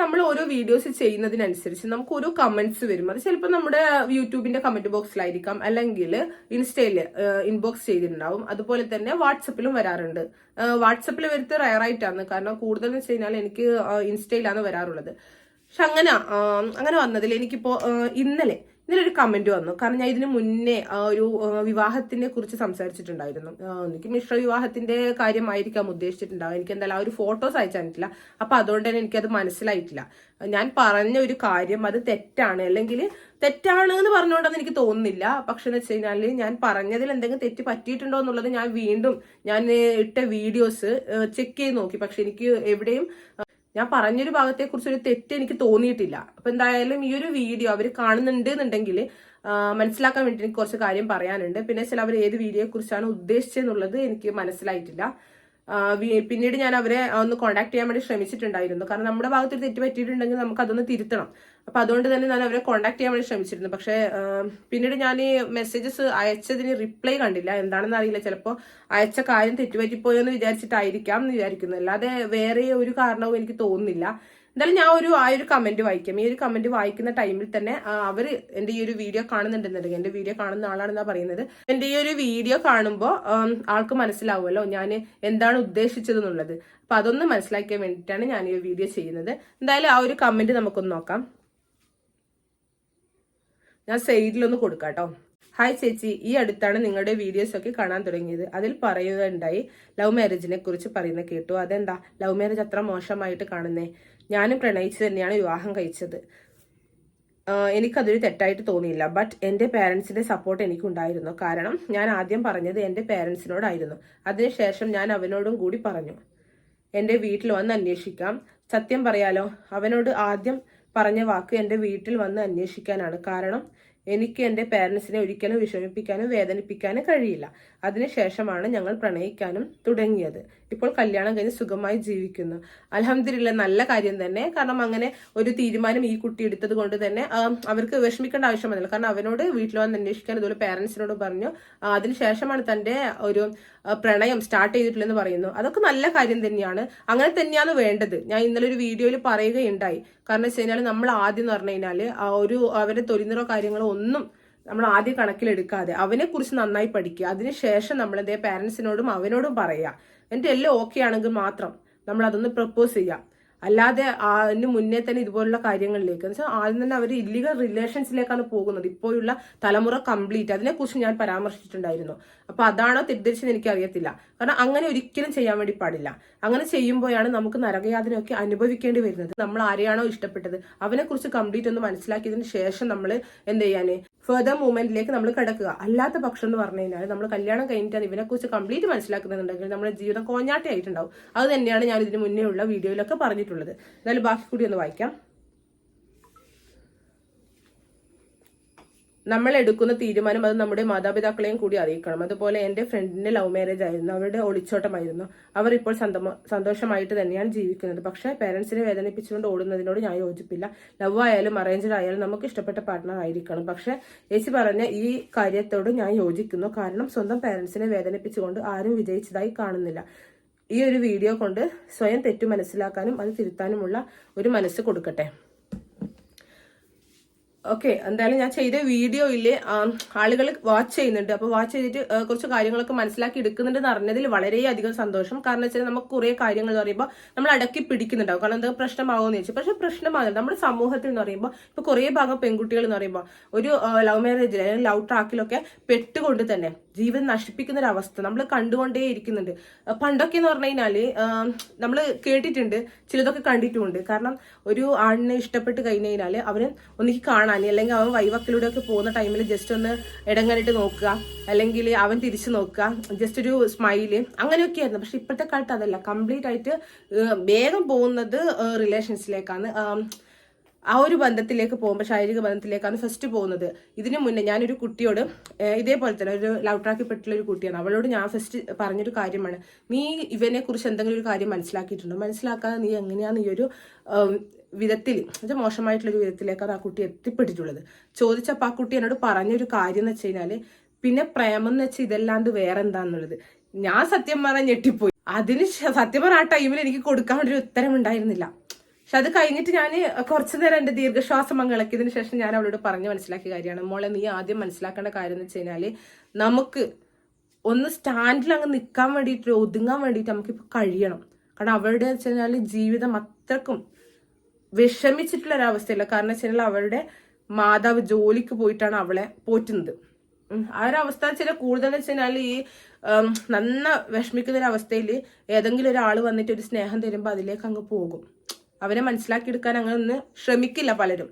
നമ്മൾ ഓരോ വീഡിയോസ് ചെയ്യുന്നതിനനുസരിച്ച് നമുക്ക് ഓരോ കമന്റ്സ് വരും. അത് ചിലപ്പോൾ നമ്മുടെ യൂട്യൂബിന്റെ കമന്റ് ബോക്സിലായിരിക്കാം അല്ലെങ്കിൽ ഇൻസ്റ്റയിൽ ഇൻബോക്സ് ചെയ്തിട്ടുണ്ടാവും. അതുപോലെ തന്നെ വാട്സപ്പിലും വരാറുണ്ട്. വാട്സപ്പിൽ വരുത്ത് റയറായിട്ടാണ് കാരണം കൂടുതൽ വെച്ച് കഴിഞ്ഞാൽ എനിക്ക് ഇൻസ്റ്റയിലാണ് വരാറുള്ളത്. പക്ഷെ അങ്ങനെ അങ്ങനെ വന്നതിൽ എനിക്കിപ്പോ ഇന്നലെ ഇന്നലെ ഒരു കമന്റ് വന്നു. കാരണം ഞാൻ ഇതിനു മുന്നേ ഒരു വിവാഹത്തിനെ കുറിച്ച് സംസാരിച്ചിട്ടുണ്ടായിരുന്നു. എനിക്ക് മിശ്ര വിവാഹത്തിന്റെ കാര്യമായിരിക്കാം ഉദ്ദേശിച്ചിട്ടുണ്ടാവും എനിക്ക് എന്തായാലും ആ ഒരു ഫോട്ടോസ് അയച്ചു തന്നിട്ടില്ല അപ്പൊ അതുകൊണ്ട് തന്നെ എനിക്കത് മനസ്സിലായിട്ടില്ല. ഞാൻ പറഞ്ഞ ഒരു കാര്യം അത് തെറ്റാണ്. അല്ലെങ്കിൽ തെറ്റാണ് എന്ന് പറഞ്ഞുകൊണ്ടെന്ന് എനിക്ക് തോന്നുന്നില്ല. പക്ഷെ എന്ന് വെച്ച് കഴിഞ്ഞാൽ ഞാൻ പറഞ്ഞതിൽ എന്തെങ്കിലും തെറ്റ് പറ്റിയിട്ടുണ്ടോ എന്നുള്ളത് ഞാൻ വീണ്ടും ഞാൻ ഇട്ട വീഡിയോസ് ചെക്ക് ചെയ്ത് നോക്കി. പക്ഷെ എനിക്ക് എവിടെയും ഞാൻ പറഞ്ഞൊരു ഭാഗത്തെ കുറിച്ച് ഒരു തെറ്റ് എനിക്ക് തോന്നിയിട്ടില്ല. അപ്പൊ എന്തായാലും ഈ ഒരു വീഡിയോ അവർ കാണുന്നുണ്ട് എന്നുണ്ടെങ്കിൽ മനസ്സിലാക്കാൻ വേണ്ടി എനിക്ക് കുറച്ച് കാര്യം പറയാനുണ്ട്. പിന്നെ ചില അവർ ഏത് വീഡിയോയെ കുറിച്ചാണ് ഉദ്ദേശിച്ചതെന്നുള്ളത് എനിക്ക് മനസ്സിലായിട്ടില്ല. പിന്നീട് ഞാൻ അവരെ ഒന്ന് കോൺടാക്ട് ചെയ്യാൻ വേണ്ടി ശ്രമിച്ചിട്ടുണ്ടായിരുന്നു. കാരണം നമ്മുടെ ഭാഗത്ത് ഒരു തെറ്റ് പറ്റിയിട്ടുണ്ടെങ്കിൽ നമുക്ക് അതൊന്ന് തിരുത്തണം. അപ്പൊ അതുകൊണ്ട് തന്നെ ഞാൻ അവരെ കോൺടാക്ട് ചെയ്യാൻ വേണ്ടി ശ്രമിച്ചിരുന്നു. പക്ഷേ പിന്നീട് ഞാൻ ഈ മെസ്സേജസ് അയച്ചതിന് റിപ്ലൈ കണ്ടില്ല. എന്താണെന്ന് അറിയില്ല. ചിലപ്പോൾ അയച്ച കാര്യം തെറ്റുപറ്റിപ്പോയോ എന്ന് വിചാരിച്ചിട്ടായിരിക്കാം എന്ന് വിചാരിക്കുന്നു. അല്ലാതെ വേറെ ഒരു കാരണവും എനിക്ക് തോന്നുന്നില്ല. എന്തായാലും ഞാൻ ഒരു ആ ഒരു കമന്റ് വായിക്കാം. ഈ ഒരു കമന്റ് വായിക്കുന്ന ടൈമിൽ തന്നെ അവർ എന്റെ ഈ ഒരു വീഡിയോ കാണുന്നുണ്ടെന്നുണ്ടെങ്കിൽ എന്റെ വീഡിയോ കാണുന്ന ആളാണെന്നാ പറയുന്നത്. എന്റെ ഈ ഒരു വീഡിയോ കാണുമ്പോൾ ആൾക്ക് മനസ്സിലാവുമല്ലോ ഞാൻ എന്താണ് ഉദ്ദേശിച്ചത് എന്നുള്ളത് അപ്പൊ അതൊന്ന് മനസ്സിലാക്കിയാൻ വേണ്ടിയിട്ടാണ് ഞാൻ ഈ വീഡിയോ ചെയ്യുന്നത്. എന്തായാലും ആ ഒരു കമന്റ് നമുക്കൊന്ന് നോക്കാം. ഞാൻ സൈഡിലൊന്ന് കൊടുക്കാം കേട്ടോ ഹായ് ചേച്ചി. ഈ അടുത്താണ് നിങ്ങളുടെ വീഡിയോസ് ഒക്കെ കാണാൻ തുടങ്ങിയത്. അതിൽ പറയുന്നുണ്ടായി ലവ് മാരേജിനെ കുറിച്ച് പറയുന്ന കേട്ടു. അതെന്താ? ലവ് മാരേജ് അത്ര മോശമായിട്ട് കാണുന്നേ. ഞാനും പ്രണയിച്ച് തന്നെയാണ് വിവാഹം കഴിച്ചത്. എനിക്കതൊരു തെറ്റായിട്ട് തോന്നിയില്ല. ബട്ട് എന്റെ പേരൻസിന്റെ സപ്പോർട്ട് എനിക്കുണ്ടായിരുന്നു. കാരണം ഞാൻ ആദ്യം പറഞ്ഞത് എന്റെ പേരൻസിനോടായിരുന്നു അതിനുശേഷം ഞാൻ അവനോടും കൂടി പറഞ്ഞു. എന്റെ വീട്ടിൽ വന്ന് അന്വേഷിക്കാം. സത്യം പറയാലോ അവനോട് ആദ്യം പറഞ്ഞ വാക്ക് എന്റെ വീട്ടിൽ വന്ന് അന്വേഷിക്കാനാണ്. കാരണം എനിക്ക് എന്റെ പേരൻസിനെ ഒരിക്കലും വിഷമിപ്പിക്കാനും വേദനിപ്പിക്കാനും കഴിയില്ല. അതിനുശേഷമാണ് ഞങ്ങൾ പ്രണയിക്കാനും തുടങ്ങിയത്. ഇപ്പോൾ കല്യാണം കഴിഞ്ഞ് സുഖമായി ജീവിക്കുന്നു. അലഹമില്ല നല്ല കാര്യം തന്നെ. കാരണം അങ്ങനെ ഒരു തീരുമാനം ഈ കുട്ടി എടുത്തത് കൊണ്ട് തന്നെ അവർക്ക് വിഷമിക്കേണ്ട ആവശ്യം വന്നില്ല കാരണം അവനോട് വീട്ടിൽ വന്ന് അന്വേഷിക്കാൻ ഇതുപോലെ പേരൻസിനോട് പറഞ്ഞു. അതിനുശേഷമാണ് തന്റെ ഒരു പ്രണയം സ്റ്റാർട്ട് ചെയ്തിട്ടില്ലെന്ന് പറയുന്നു. അതൊക്കെ നല്ല കാര്യം തന്നെയാണ്. അങ്ങനെ തന്നെയാണ് വേണ്ടത്. ഞാൻ ഇന്നലെ ഒരു വീഡിയോയിൽ പറയുകയുണ്ടായി. കാരണം വെച്ച് കഴിഞ്ഞാൽ നമ്മൾ ആദ്യം എന്ന് പറഞ്ഞു കഴിഞ്ഞാൽ ഒരു അവരുടെ തൊലിനിറോ കാര്യങ്ങളോ ഒന്നും നമ്മൾ ആദ്യം കണക്കിലെടുക്കാതെ അവനെ കുറിച്ച് നന്നായി പഠിക്കുക. അതിനുശേഷം നമ്മൾ എന്തേ പാരന്റ്സിനോടും അവനോടും പറയുക. എന്നിട്ട് എല്ലാം ഓക്കെ ആണെങ്കിൽ മാത്രം നമ്മൾ അതൊന്ന് പ്രപ്പോസ് ചെയ്യാം അല്ലാതെ അതിന് മുന്നേ തന്നെ ഇതുപോലുള്ള കാര്യങ്ങളിലേക്ക്. എന്ന് വെച്ചാൽ ആദ്യം തന്നെ അവർ ഇല്ലീഗൽ റിലേഷൻസിലേക്കാണ് പോകുന്നത്. ഇപ്പോഴുള്ള തലമുറ കംപ്ലീറ്റ് അതിനെക്കുറിച്ച് ഞാൻ പരാമർശിച്ചിട്ടുണ്ടായിരുന്നു. അപ്പൊ അതാണോ തെറ്റിദ്ധരിച്ചെന്ന് എനിക്ക് അറിയത്തില്ല കാരണം അങ്ങനെ ഒരിക്കലും ചെയ്യാൻ വേണ്ടി പാടില്ല. അങ്ങനെ ചെയ്യുമ്പോഴാണ് നമുക്ക് നരകയാതനയൊക്കെ അനുഭവിക്കേണ്ടി വരുന്നത്. നമ്മൾ ആരെയാണോ ഇഷ്ടപ്പെട്ടത്? അവനെ കുറിച്ച് കംപ്ലീറ്റ് ഒന്ന് മനസ്സിലാക്കിയതിന് ശേഷം നമ്മൾ എന്ത് ചെയ്യാന്? ഫെർദർ മൂവ്മെന്റിലേക്ക് നമ്മൾ കിടക്കുക. അല്ലാത്ത പക്ഷം എന്ന് പറഞ്ഞു കഴിഞ്ഞാൽ നമ്മൾ കല്യാണം കഴിഞ്ഞിട്ടാണ് ഇവനെ കുറിച്ച് കംപ്ലീറ്റ് മനസ്സിലാക്കുന്നുണ്ടെങ്കിൽ നമ്മുടെ ജീവിതം കോഞ്ഞാട്ടയായിട്ടുണ്ടാവും. അത് തന്നെയാണ് ഞാൻ ഇതിന് മുന്നേ ഉള്ള വീഡിയോയിലൊക്കെ പറഞ്ഞിട്ടുള്ളത്. എന്നാലും ബാക്കി കൂടി ഒന്ന് വായിക്കാം. നമ്മൾ എടുക്കുന്ന തീരുമാനം അത് നമ്മുടെ മാതാപിതാക്കളെയും കൂടി അറിയിക്കണം. അതുപോലെ എന്റെ ഫ്രണ്ടിന്റെ ലവ് മാരേജ് ആയിരുന്നു. അവരുടെ ഒളിച്ചോട്ടമായിരുന്നു. അവർ ഇപ്പോൾ സന്തോഷമായിട്ട് തന്നെയാണ് ജീവിക്കുന്നത്. പക്ഷേ പേരൻസിനെ വേദനിപ്പിച്ചുകൊണ്ട് ഓടുന്നതിനോട് ഞാൻ യോജിപ്പില്ല. ലവ് ആയാലും അറേഞ്ച്ഡ് ആയാലും നമുക്ക് ഇഷ്ടപ്പെട്ട പാർട്ട്ണർ ആയിരിക്കണം. പക്ഷേ ചേച്ചി പറഞ്ഞ ഈ കാര്യത്തോട് ഞാൻ യോജിക്കുന്നു. കാരണം സ്വന്തം പേരൻസിനെ വേദനിപ്പിച്ചുകൊണ്ട് ആരും വിജയിച്ചതായി കാണുന്നില്ല. ഈ ഒരു വീഡിയോ കൊണ്ട് സ്വയം തെറ്റു മനസ്സിലാക്കാനും അത് തിരുത്താനുമുള്ള ഒരു മനസ്സ് കൊടുക്കട്ടെ. ഓക്കെ എന്തായാലും ഞാൻ ചെയ്ത വീഡിയോയിൽ ആളുകൾ വാച്ച് ചെയ്യുന്നുണ്ട്. അപ്പോൾ വാച്ച് ചെയ്തിട്ട് കുറച്ച് കാര്യങ്ങളൊക്കെ മനസ്സിലാക്കി എടുക്കുന്നുണ്ടെന്ന് അറിഞ്ഞതിൽ വളരെയധികം സന്തോഷം. കാരണം വെച്ചാൽ നമുക്ക് കുറേ കാര്യങ്ങൾ എന്ന് പറയുമ്പോൾ നമ്മൾ അടക്കി പിടിക്കുന്നുണ്ടാവും. കാരണം എന്താ പ്രശ്നമാകുമെന്ന് ചോദിച്ചു. പക്ഷെ പ്രശ്നമാകുന്നുണ്ട് നമ്മുടെ സമൂഹത്തിൽ എന്ന് പറയുമ്പോൾ ഇപ്പൊ കുറേ ഭാഗം പെൺകുട്ടികൾ എന്ന് പറയുമ്പോൾ ഒരു ലവ് മാരേജിൽ അല്ലെങ്കിൽ ലവ് ട്രാക്കിലൊക്കെ പെട്ടുകൊണ്ട് തന്നെ ജീവൻ നശിപ്പിക്കുന്ന ഒരു അവസ്ഥ നമ്മൾ കണ്ടുകൊണ്ടേ ഇരിക്കുന്നുണ്ട് പണ്ടൊക്കെ എന്ന് പറഞ്ഞു കഴിഞ്ഞാൽ നമ്മൾ കേട്ടിട്ടുണ്ട് ചിലതൊക്കെ കണ്ടിട്ടുമുണ്ട്. കാരണം ഒരു ആണിനെ ഇഷ്ടപ്പെട്ട് കഴിഞ്ഞു കഴിഞ്ഞാൽ അവന് ഒന്നിക്ക് കാണാൻ അല്ലെങ്കിൽ അവൻ വൈവക്കിലൂടെ ഒക്കെ പോകുന്ന ടൈമിൽ ജസ്റ്റ് ഒന്ന് ഇടങ്ങനിട്ട് നോക്കുക അല്ലെങ്കിൽ അവൻ തിരിച്ചു നോക്കുക ജസ്റ്റ് ഒരു സ്മൈൽ അങ്ങനെയൊക്കെയായിരുന്നു പക്ഷെ ഇപ്പോഴത്തെ കാലത്ത് അതല്ല. കംപ്ലീറ്റ് ആയിട്ട് വേഗം പോകുന്നത് റിലേഷൻസിലേക്കാണ് ആ ഒരു ബന്ധത്തിലേക്ക് പോകുമ്പോൾ ശാരീരിക ബന്ധത്തിലേക്കാണ് ഫസ്റ്റ് പോകുന്നത്. ഇതിനു മുന്നേ ഞാനൊരു കുട്ടിയോട് ഇതേപോലെ തന്നെ ഒരു ലവ് ട്രാക്കിൽ പെട്ടുള്ള ഒരു കുട്ടിയാണ്. അവളോട് ഞാൻ ഫസ്റ്റ് പറഞ്ഞൊരു കാര്യമാണ്. നീ ഇവനെ കുറിച്ച് എന്തെങ്കിലും ഒരു കാര്യം മനസ്സിലാക്കിയിട്ടുണ്ടോ? മനസ്സിലാക്കാതെ നീ എങ്ങനെയാണ് ഈ ഒരു വിധത്തിൽ എന്നുവെച്ചാൽ മോശമായിട്ടുള്ള ഒരു വിധത്തിലേക്കാണ് ആ കുട്ടി എത്തിപ്പെട്ടിട്ടുള്ളത്. ചോദിച്ചപ്പോൾ ആ കുട്ടി എന്നോട് പറഞ്ഞൊരു കാര്യം എന്ന് വെച്ച് കഴിഞ്ഞാൽ പിന്നെ പ്രേമം എന്ന് വെച്ചാൽ ഇതല്ലാണ്ട് വേറെ എന്താന്നുള്ളത് ഞാൻ സത്യം പറഞ്ഞാൽ ഞെട്ടിപ്പോയി. അതിന് സത്യം പറഞ്ഞ ആ ടൈമിൽ എനിക്ക് കൊടുക്കാൻ വേണ്ടി ഒരു ഉത്തരം ഉണ്ടായിരുന്നില്ല പക്ഷെ അത് കഴിഞ്ഞിട്ട് ഞാൻ കുറച്ചു നേരം എന്റെ ദീർഘശ്വാസം അങ്ങ് ഇളക്കിയതിന് ശേഷം ഞാൻ അവളോട് പറഞ്ഞ് മനസ്സിലാക്കിയ കാര്യമാണ്. മോളെ നീ ആദ്യം മനസ്സിലാക്കേണ്ട കാര്യം എന്ന് വെച്ച് കഴിഞ്ഞാൽ നമുക്ക് ഒന്ന് സ്റ്റാൻഡിൽ അങ്ങ് നിൽക്കാൻ വേണ്ടിയിട്ട് ഒതുങ്ങാൻ വേണ്ടിയിട്ട് നമുക്കിപ്പോൾ കഴിയണം. കാരണം അവരുടെ വെച്ച് കഴിഞ്ഞാൽ ജീവിതം അത്രക്കും വിഷമിച്ചിട്ടുള്ള ഒരവസ്ഥയില്ല കാരണം വെച്ച് കഴിഞ്ഞാൽ അവരുടെ മാതാവ് ജോലിക്ക് പോയിട്ടാണ് അവളെ പോറ്റുന്നത്. ആ ഒരു അവസ്ഥ വെച്ചാൽ കൂടുതൽ വെച്ച് കഴിഞ്ഞാൽ ഈ നന്ന വിഷമിക്കുന്ന ഒരു അവസ്ഥയിൽ ഏതെങ്കിലും ഒരാൾ വന്നിട്ട് ഒരു സ്നേഹം തരുമ്പോൾ അതിലേക്ക് അങ്ങ് പോകും. അവരെ മനസ്സിലാക്കിയെടുക്കാൻ അങ്ങനെ ഒന്ന് ശ്രമിക്കില്ല പലരും.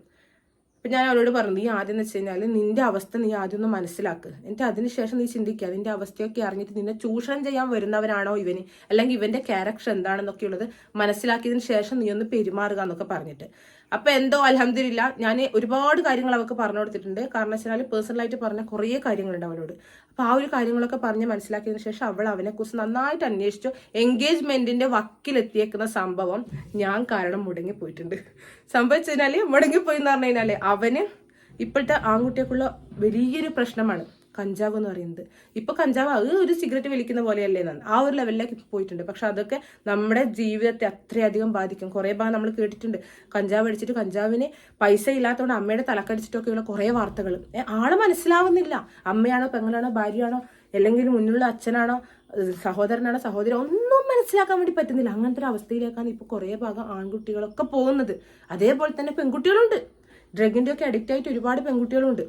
അപ്പൊ ഞാൻ അവരോട് പറഞ്ഞു നീ ആദ്യം എന്ന് വെച്ച് കഴിഞ്ഞാൽ നിന്റെ അവസ്ഥ നീ ആദ്യം ഒന്ന് മനസ്സിലാക്ക്. എന്നിട്ട് അതിനുശേഷം നീ ചിന്തിക്കുക നിന്റെ അവസ്ഥയൊക്കെ അറിഞ്ഞിട്ട് നിന്നെ ചൂഷണം ചെയ്യാൻ വരുന്നവരാണോ ഇവന്? അല്ലെങ്കിൽ ഇവന്റെ ക്യാരക്ടർ എന്താണെന്നൊക്കെ ഉള്ളത് മനസ്സിലാക്കിയതിന് ശേഷം നീ ഒന്ന് പെരുമാറുക എന്നൊക്കെ പറഞ്ഞിട്ട്. അപ്പൊ എന്തോ അലഹമില്ല ഞാൻ ഒരുപാട് കാര്യങ്ങൾ അവൾക്ക് പറഞ്ഞു കൊടുത്തിട്ടുണ്ട്. കാരണം വെച്ചാൽ പേഴ്സണലായിട്ട് പറഞ്ഞ കുറേ കാര്യങ്ങളുണ്ട് അവരോട് അപ്പൊ ആ ഒരു കാര്യങ്ങളൊക്കെ പറഞ്ഞ് മനസ്സിലാക്കിയതിന് ശേഷം അവൾ അവനെ കുറിച്ച് നന്നായിട്ട് അന്വേഷിച്ചു. എൻഗേജ്മെന്റിന്റെ വക്കിലെത്തിയേക്കുന്ന സംഭവം ഞാൻ കാരണം മുടങ്ങി പോയിട്ടുണ്ട്. കഴിഞ്ഞാൽ മുടങ്ങിപ്പോയി എന്ന് പറഞ്ഞു കഴിഞ്ഞാൽ അവന് ഇപ്പോഴത്തെ ആൺകുട്ടികൾക്കുള്ള വലിയൊരു പ്രശ്നമാണ്. കഞ്ചാവ് എന്ന് പറയുന്നത്. ഇപ്പൊ കഞ്ചാവ് അത് ഒരു സിഗരറ്റ് വലിക്കുന്ന പോലെയല്ലേ എന്നാണ്. ആ ഒരു ലെവലിലേക്ക് പോയിട്ടുണ്ട്. പക്ഷെ അതൊക്കെ നമ്മുടെ ജീവിതത്തെ അത്രയധികം ബാധിക്കും. കുറെ ഭാഗം നമ്മൾ കേട്ടിട്ടുണ്ട്. കഞ്ചാവ് അടിച്ചിട്ട് കഞ്ചാവിന് പൈസ ഇല്ലാത്തതുകൊണ്ട് അമ്മയുടെ തലക്കടിച്ചിട്ടൊക്കെയുള്ള കുറെ വാർത്തകൾ. ആൾ മനസ്സിലാവുന്നില്ല. അമ്മയാണോ പെങ്ങളാണോ ഭാര്യയാണോ അല്ലെങ്കിൽ മുന്നിലുള്ള അച്ഛനാണോ സഹോദരനാണോ സഹോദരൻ ഒന്നും മനസ്സിലാക്കാൻ വേണ്ടി പറ്റുന്നില്ല. അങ്ങനത്തെ ഒരു അവസ്ഥയിലേക്കാണ് ഇപ്പൊ കുറെ ഭാഗം ആൺകുട്ടികളൊക്കെ പോകുന്നത്. അതേപോലെ തന്നെ പെൺകുട്ടികളുണ്ട്. ഡ്രഗിന്റെ ഒക്കെ അഡിക്റ്റ് ആയിട്ട് ഒരുപാട് പെൺകുട്ടികളുണ്ട്.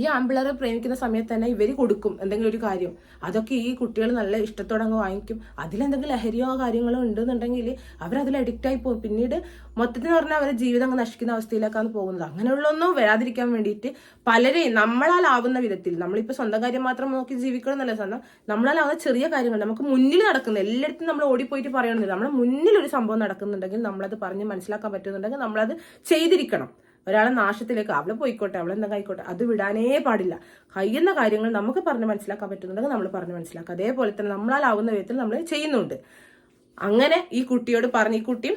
ഈ ആമ്പിളറെ പ്രേമിക്കുന്ന സമയത്ത് തന്നെ ഇവർ കൊടുക്കും എന്തെങ്കിലും ഒരു കാര്യം. അതൊക്കെ ഈ കുട്ടികൾ നല്ല ഇഷ്ടത്തോടെ അങ്ങ് വാങ്ങിക്കും. അതിലെന്തെങ്കിലും ലഹരിയോ കാര്യങ്ങളോ ഉണ്ടെന്നുണ്ടെങ്കിൽ അവരതിൽ അഡിക്റ്റ് ആയി പോകും. പിന്നീട് മൊത്തത്തിൽ പറഞ്ഞാൽ അവരുടെ ജീവിതം അങ്ങ് നശിക്കുന്ന അവസ്ഥയിലേക്കാണ് പോകുന്നത്. അങ്ങനെയുള്ളൊന്നും വരാതിരിക്കാൻ വേണ്ടിയിട്ട് പലരെയും നമ്മളാലാവുന്ന വിധത്തിൽ നമ്മളിപ്പോൾ സ്വന്തം കാര്യം മാത്രം നോക്കി ജീവിക്കണം എന്നല്ല സ്വന്തം നമ്മളാലാവുന്ന ചെറിയ കാര്യങ്ങൾ നമുക്ക് മുന്നിൽ നടക്കുന്ന എല്ലായിടത്തും നമ്മൾ ഓടിപ്പോയിട്ട് പറയണമെന്നില്ല നമ്മുടെ മുന്നിൽ ഒരു സംഭവം നടക്കുന്നുണ്ടെങ്കിൽ നമ്മളത് പറഞ്ഞ് മനസ്സിലാക്കാൻ പറ്റുന്നുണ്ടെങ്കിൽ നമ്മളത് ചെയ്തിരിക്കണം. ഒരാളെ നാശത്തിലേക്ക് അവളെ പോയിക്കോട്ടെ അവളെ എന്താ ആയിക്കോട്ടെ അത് വിടാനേ പാടില്ല. കഴിയുന്ന കാര്യങ്ങൾ നമുക്ക് പറഞ്ഞ് മനസ്സിലാക്കാൻ പറ്റുന്നുണ്ടെങ്കിൽ നമ്മൾ പറഞ്ഞ് മനസ്സിലാക്കുക അതേപോലെ തന്നെ നമ്മളാലാവുന്ന വിധത്തിൽ നമ്മൾ ചെയ്യുന്നുണ്ട്. അങ്ങനെ ഈ കുട്ടിയോട് പറഞ്ഞ് ഈ കുട്ടി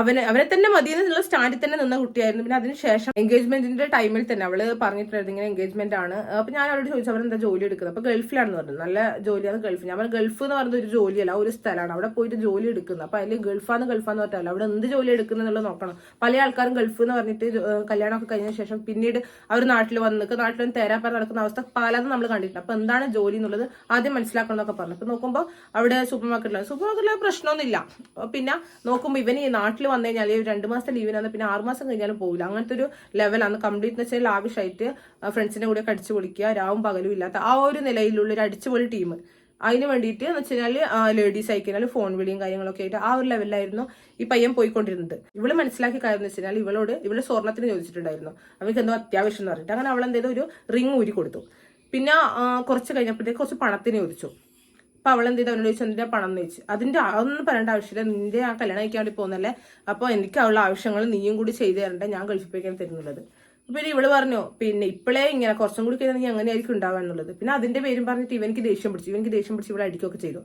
അവനെ അവനെ തന്നെ മതി എന്നുള്ള സ്റ്റാൻഡിൽ തന്നെ നിന്ന കുട്ടിയായിരുന്നു. പിന്നെ അതിനുശേഷം എൻഗേജ്മെന്റിന്റെ ടൈമിൽ തന്നെ അവൾ പറഞ്ഞിട്ടുണ്ടായിരുന്നു ഇങ്ങനെ എൻഗേജ്മെന്റ് ആണ്. അപ്പൊ ഞാൻ അവരോട് ചോദിച്ചു അവരെന്താ ജോലി എടുക്കുന്നത്? അപ്പൊ ഗൾഫിലാണെന്ന് പറഞ്ഞു. നല്ല ജോലിയാണ് ഗൾഫ്. ഞാൻ ഗൾഫ് എന്ന് പറഞ്ഞ ഒരു ജോലിയല്ല ഒരു സ്ഥലമാണ്. അവിടെ പോയിട്ട് ജോലി എടുക്കുന്നത്. അപ്പൊ അതിൽ ഗൾഫാന്ന് ഗൾഫാന്ന് പറഞ്ഞാൽ അവിടെ എന്ത് ജോലി എടുക്കുന്നുള്ളത് നോക്കണം. പല ആൾക്കാരും ഗൾഫ് എന്ന് പറഞ്ഞിട്ട് കല്യാണമൊക്കെ കഴിഞ്ഞ ശേഷം പിന്നീട് അവർ നാട്ടിൽ വന്ന് നിൽക്കുക നാട്ടിൽ തേരാപ്പാറ നടക്കുന്ന അവസ്ഥ പലതും നമ്മൾ കണ്ടിട്ടുണ്ട് അപ്പൊ എന്താണ് ജോലി എന്നുള്ളത് ആദ്യം മനസ്സിലാക്കണം എന്നൊക്കെ പറഞ്ഞു. അപ്പൊ നോക്കുമ്പോൾ അവിടെ സൂപ്പർ മാർക്കറ്റിലാണ് സൂപ്പർ മാർക്കറ്റിലെ പ്രശ്നമൊന്നുമില്ല പിന്നെ നോക്കുമ്പോൾ ഇവൻ ഈ നാട്ടിൽ വന്നു കഴിഞ്ഞാൽ ഈ രണ്ട് മാസത്തെ ലീവിനാണ് പിന്നെ ആറ് മാസം കഴിഞ്ഞാലും പോകില്ല അങ്ങനത്തെ ഒരു ലെവലാണ് കംപ്ലീറ്റ് എന്ന് വെച്ചാൽ ലാവിഷായിട്ട് ഫ്രണ്ട്സിനെ കൂടെ അടിച്ചു പൊളിക്കുക രാവും പകലും ഇല്ലാത്ത ആ ഒരു നിലയിലുള്ള ഒരു അടിച്ചുപൊളി ടീം അതിന് വേണ്ടിയിട്ട് എന്ന് വെച്ചാൽ ലേഡീസ് ആയിക്കഴിഞ്ഞാൽ ഫോൺ വിളിയും കാര്യങ്ങളൊക്കെ ആയിട്ട് ആ ഒരു ലെവലിലായിരുന്നു ഈ പയ്യൻ പോയിക്കൊണ്ടിരുന്നത്. ഇവൾ മനസ്സിലാക്കി കാര്യം എന്ന് വെച്ചാൽ ഇവളോട് ഇവൾ സ്വർണത്തിന് ചോദിച്ചിട്ടുണ്ടായിരുന്നു. അവർക്ക് എന്തോ അത്യാവശ്യം എന്ന് പറഞ്ഞിട്ട്. അങ്ങനെ അവൾ എന്തെങ്കിലും ഒരു റിങ് ഊരി കൊടുത്തു. പിന്നെ കുറച്ച് കഴിഞ്ഞപ്പോഴത്തേക്ക് കുറച്ച് പണത്തിന് ചോദിച്ചു. അപ്പൊ അവൾ എന്ത് ചെയ്ത് അവനോട് ചോദിച്ചു എന്തിനാ പണം എന്ന് ചോദിച്ചു? അതിന്റെ അതൊന്നും പറയേണ്ട ആവശ്യമില്ല. നിന്റെ ആ കല്യാണം കഴിക്കാൻ വേണ്ടി പോകുന്നല്ലേ അപ്പൊ എനിക്ക് അവളുടെ ആവശ്യങ്ങൾ നീയും കൂടി ചെയ്തു തരണ്ട ഞാൻ ഗൾഫിൽ തരുന്നുള്ളത്. പിന്നെ ഇവൾ പറഞ്ഞു പിന്നെ ഇപ്പോഴേ ഇങ്ങനെ കുറച്ചും കൂടി കഴിഞ്ഞാൽ എങ്ങനെയായിരിക്കും ഉണ്ടാവുക എന്നുള്ളത്? പിന്നെ അതിന്റെ പേരും പറഞ്ഞിട്ട് ഇവനിക്ക് ദേഷ്യം പിടിച്ചു. ഇവനിക്ക് ദേഷ്യം പിടിച്ച് ഇവിടെ അടിക്കുകയൊക്കെ ചെയ്തു.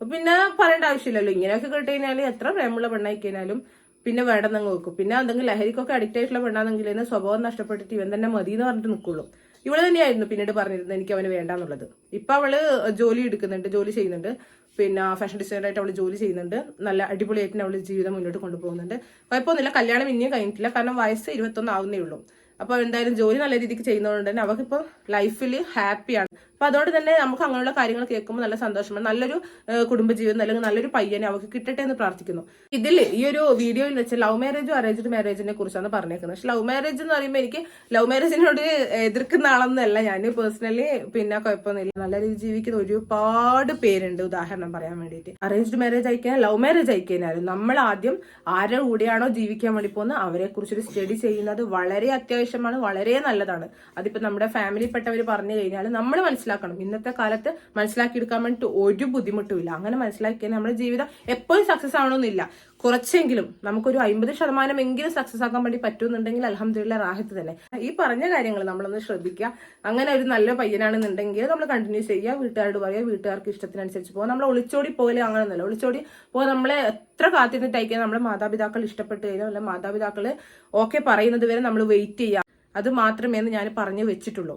പിന്നെ പറയേണ്ട ആവശ്യമില്ലല്ലോ. ഇങ്ങനെയൊക്കെ കേട്ട് കഴിഞ്ഞാൽ എത്ര പ്രേമുള്ള പെണ്ണായി കഴിഞ്ഞാലും പിന്നെ വേണ്ടെന്നങ്ങ് വെക്കും. പിന്നെ എന്തെങ്കിലും ലഹരിക്കൊക്കെ അഡിക്റ്റ് ആയിട്ടുള്ള പെണ്ണാണെങ്കിൽ സ്വഭാവം നഷ്ടപ്പെട്ടിട്ട് ഇവൻ തന്നെ മതി എന്ന് പറഞ്ഞിട്ട് നിൽക്കുള്ളൂ ഇവൾ തന്നെയായിരുന്നു പിന്നീട് പറഞ്ഞിരുന്നത് എനിക്ക് അവന് വേണ്ടാന്നുള്ളത്. ഇപ്പൊ അവൾ ജോലി എടുക്കുന്നുണ്ട് ജോലി ചെയ്യുന്നുണ്ട്. പിന്നെ ഫാഷൻ ഡിസൈനറായിട്ട് അവൾ ജോലി ചെയ്യുന്നുണ്ട്. നല്ല അടിപൊളിയായിട്ട് അവൾ ജീവിതം മുന്നോട്ട് കൊണ്ടുപോകുന്നുണ്ട്. കുഴപ്പമൊന്നുമില്ല കല്യാണം ഇനിയും കഴിഞ്ഞിട്ടില്ല. കാരണം വയസ്സ് ഇരുപത്തൊന്ന് ആവുന്നേ ഉള്ളൂ അപ്പോൾ എന്തായാലും ജോലി നല്ല രീതിക്ക് ചെയ്യുന്നതുകൊണ്ട് തന്നെ അവൾക്കിപ്പോൾ ലൈഫിൽ ഹാപ്പിയാണ് അപ്പൊ അതുകൊണ്ട് തന്നെ നമുക്ക് അങ്ങനെയുള്ള കാര്യങ്ങൾ കേൾക്കുമ്പോൾ നല്ല സന്തോഷമാണ് നല്ലൊരു കുടുംബജീവിതം അല്ലെങ്കിൽ നല്ലൊരു പയ്യനെ അവർക്ക് കിട്ടട്ടെ എന്ന് പ്രാർത്ഥിക്കുന്നു. ഇതിൽ ഈ ഒരു വീഡിയോയിൽ വെച്ച് ലവ് മാരേജും അറേഞ്ച്ഡ് മാരേജിനെ കുറിച്ചാണ് പറഞ്ഞേക്കുന്നത്. പക്ഷെ ലവ് മാരേജ് എന്ന് പറയുമ്പോൾ എനിക്ക് ലവ് മാരേജിനോട് എതിർക്കുന്ന ആളൊന്നല്ല ഞാൻ പേഴ്സണലി പിന്നെ കുഴപ്പമൊന്നുമില്ല. നല്ല രീതിയിൽ ജീവിക്കുന്ന ഒരുപാട് പേരുണ്ട് ഉദാഹരണം പറയാൻ വേണ്ടിയിട്ട്. അറേഞ്ച്ഡ് മാരേജ് അയക്കാൻ ലവ് മാരേജ് ആയിക്കഴിഞ്ഞാലും നമ്മൾ ആദ്യം ആരുടെ കൂടെയാണോ ജീവിക്കാൻ വേണ്ടി പോകുന്നത് അവരെ കുറിച്ചൊരു സ്റ്റഡി ചെയ്യുന്നത് വളരെ അത്യാവശ്യമാണ് വളരെ നല്ലതാണ്. അതിപ്പോ നമ്മുടെ ഫാമിലിപ്പെട്ടവർ പറഞ്ഞു കഴിഞ്ഞാൽ നമ്മൾ മനസ്സിലാക്കണം. ഇന്നത്തെ കാലത്ത് മനസ്സിലാക്കിയെടുക്കാൻ വേണ്ടിയിട്ട് ഒരു ബുദ്ധിമുട്ടുമില്ല അങ്ങനെ മനസ്സിലാക്കിയാൽ നമ്മുടെ ജീവിതം എപ്പോഴും സക്സസ് ആവണമെന്നില്ല. കുറച്ചെങ്കിലും നമുക്കൊരു അമ്പത് ശതമാനം എങ്കിലും സക്സസ് ആക്കാൻ വേണ്ടി പറ്റുമെന്നുണ്ടെങ്കിൽ അലഹമ്മദില്ല റാഹത്ത് തന്നെ. ഈ പറഞ്ഞ കാര്യങ്ങൾ നമ്മളൊന്ന് ശ്രദ്ധിക്കുക. അങ്ങനെ ഒരു നല്ല പയ്യനാണെന്നുണ്ടെങ്കിൽ നമ്മൾ കണ്ടിന്യൂ ചെയ്യുക. വീട്ടുകാരോട് പറയുക. വീട്ടുകാർക്ക് ഇഷ്ടത്തിനനുസരിച്ച് പോകുക. നമ്മൾ ഒളിച്ചോടി പോലെ അങ്ങനെയൊന്നുമല്ല. ഒളിച്ചോടി പോകാൻ നമ്മളെ എത്ര കാത്തിരുന്നിട്ടായിരിക്കും നമ്മുടെ മാതാപിതാക്കൾ ഇഷ്ടപ്പെട്ട് കഴിഞ്ഞാൽ അല്ല മാതാപിതാക്കൾ ഓക്കെ പറയുന്നത് വരെ നമ്മൾ വെയിറ്റ് ചെയ്യുക. അത് മാത്രമേ ഞാൻ പറഞ്ഞു വെച്ചിട്ടുള്ളൂ.